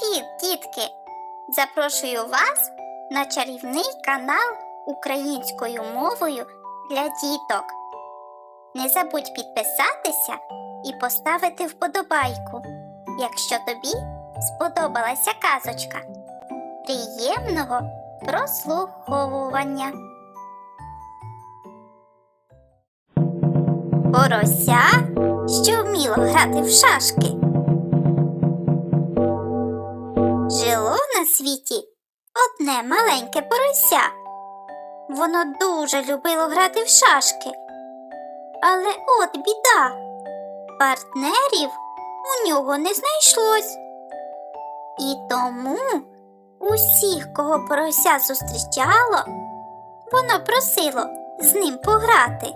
Привіт, дітки! Запрошую вас на чарівний канал українською мовою для діток. Не забудь підписатися і поставити вподобайку, якщо тобі сподобалася казочка. Приємного прослуховування. Порося, що вміло грати в шашки. На світі одне маленьке порося. Воно дуже любило грати в шашки. Але от біда. Партнерів у нього не знайшлось. І тому усіх, кого порося зустрічало, воно просило з ним пограти.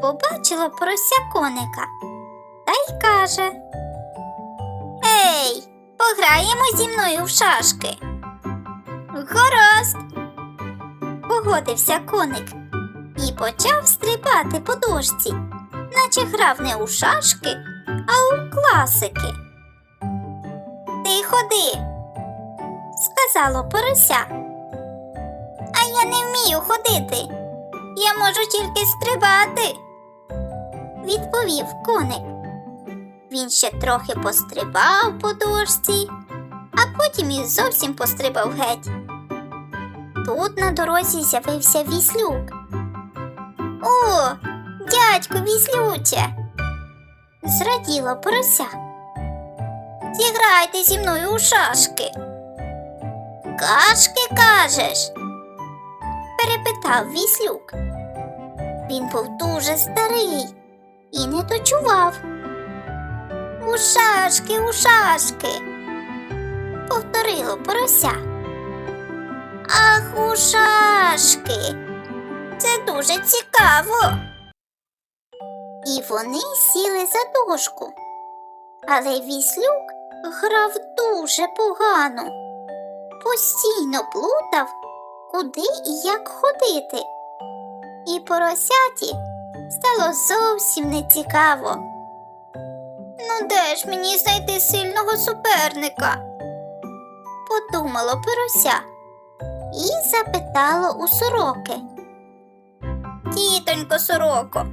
Побачило порося коника та й каже пограємо зі мною в шашки. Гаразд. Погодився коник і почав стрибати по дошці, наче грав не у шашки, а у класики. Ти ходи, сказало порося. А я не вмію ходити. Я можу тільки стрибати, відповів коник. Він ще трохи пострибав по дошці, а потім і зовсім пострибав геть. Тут на дорозі з'явився віслюк. О, дядько віслюче. Зраділо порося. Зіграйте зі мною у шашки. Кашки кажеш? перепитав віслюк. Він був дуже старий і не дочував. У шашки, у шашки, повторило порося. Ах, у шашки. Це дуже цікаво. І вони сіли за дошку. Але віслюк грав дуже погано, постійно плутав, куди і як ходити. І поросяті стало зовсім нецікаво. Ну, де ж мені знайти сильного суперника? подумало порося і запитало у сороки. Тітонько сороко,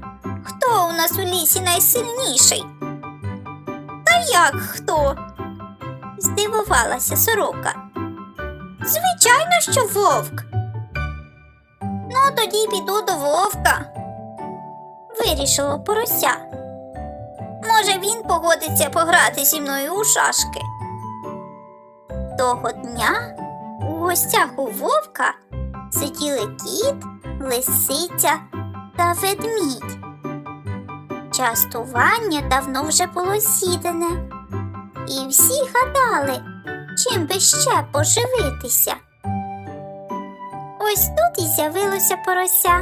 хто у нас у лісі найсильніший? Та як хто? здивувалася сорока. Звичайно, що вовк. Ну, тоді піду до вовка. Вирішило порося. Може, він погодиться пограти зі мною у шашки. Того дня у гостях у вовка сиділи кіт, лисиця та ведмідь. Частування давно вже було сідане, і всі гадали, чим би ще поживитися. Ось тут і з'явилося порося.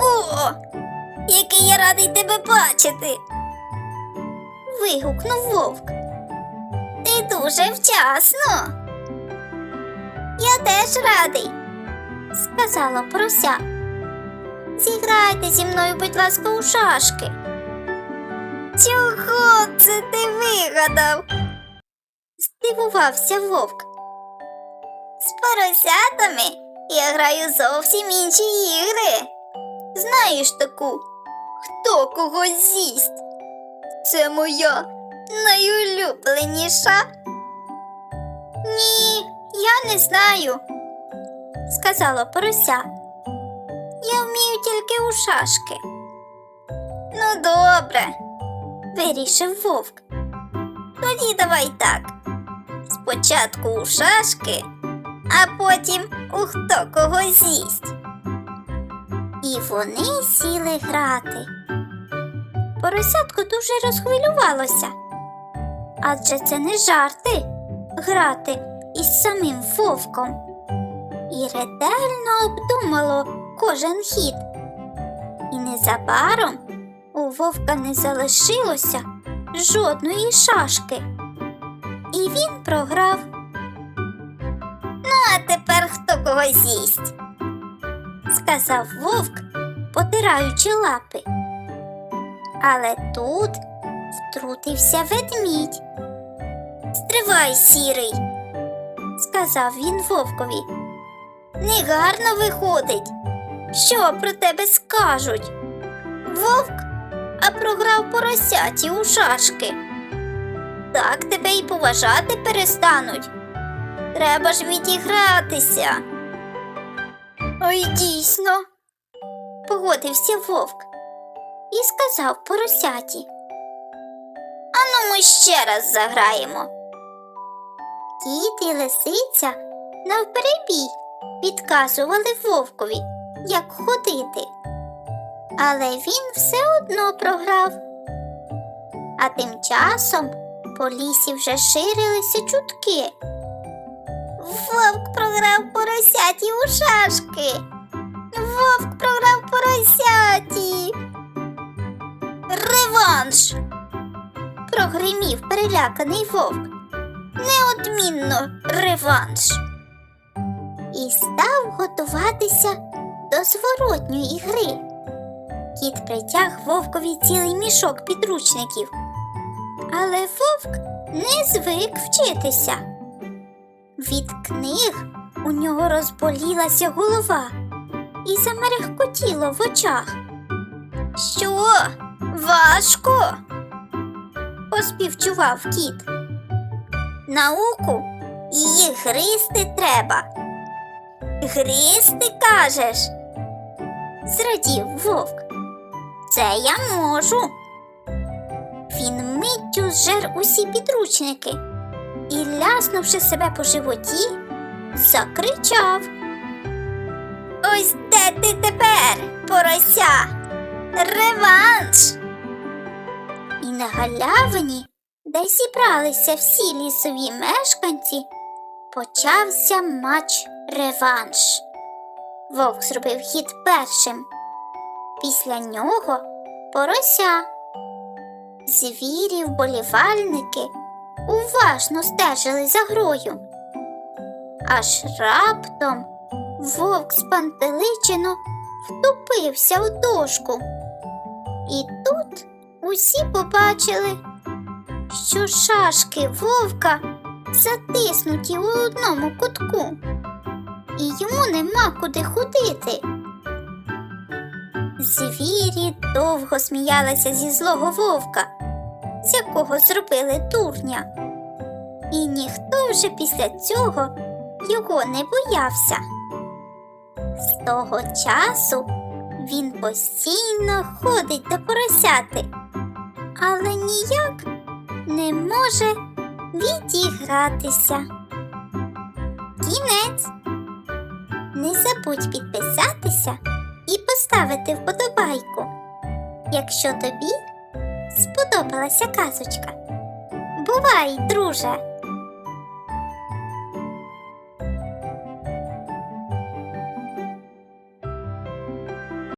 О, який я радий тебе бачити. вигукнув вовк. Ти дуже вчасно. Я теж радий, сказала порося. Зіграйте зі мною, будь ласка, у шашки. Чого це ти вигадав? здивувався вовк. З поросятами я граю зовсім інші ігри. Знаєш таку, хто кого з'їсть? Це моя найулюбленіша. Ні, я не знаю, сказала порося. Я вмію тільки у шашки. Ну, добре, вирішив вовк. Тоді давай так. Спочатку у шашки, а потім у хто кого з'їсть. І вони сіли грати. Поросятко дуже розхвилювалося. Адже це не жарти грати із самим вовком. І ретельно обдумало кожен хід. І незабаром у вовка не залишилося жодної шашки. І він програв. Ну, а тепер хто кого з'їсть, сказав вовк, потираючи лапи. Але тут втрутився ведмідь. Стривай, сірий, сказав він вовкові. Негарно виходить. Що про тебе скажуть? Вовк, а програв поросяті у шашки. Так тебе й поважати перестануть. Треба ж відігратися. Ой, дійсно, погодився вовк і сказав поросяті. Ану ми ще раз заграємо. Кіт і лисиця навперебій підказували вовкові, як ходити. Але він все одно програв. А тим часом по лісі вже ширилися чутки. Вовк програв поросяті у шашки. Вовк програв поросяті. Реванш. прогримів переляканий вовк. Неодмінно реванш. І став готуватися до зворотньої гри. Кіт притяг вовкові цілий мішок підручників. Але вовк не звик вчитися. Від книг у нього розболілася голова і замерехкотіло в очах. Що? Важко? поспівчував кіт. Науку її гризти треба. Гризти кажеш? Зрадів вовк. Це я можу. Він миттю зжер усі підручники і, ляснувши себе по животі, закричав. Ось де ти тепер, порося? Реванш! І на галявині, де зібралися всі лісові мешканці, почався матч реванш. Вовк зробив хід першим. Після нього порося. Звірі вболівальники уважно стежили за грою. Аж раптом вовк спантеличено втупився в дошку. І тут усі побачили, що шашки вовка затиснуті у одному кутку, і йому нема куди ходити. Звірі довго сміялися зі злого вовка, з якого зробили дурня. І ніхто вже після цього його не боявся. З того часу він постійно ходить до поросяти, але ніяк не може відігратися. Кінець. Не забудь підписатися і поставити вподобайку, якщо тобі сподобалася казочка. Бувай, друже!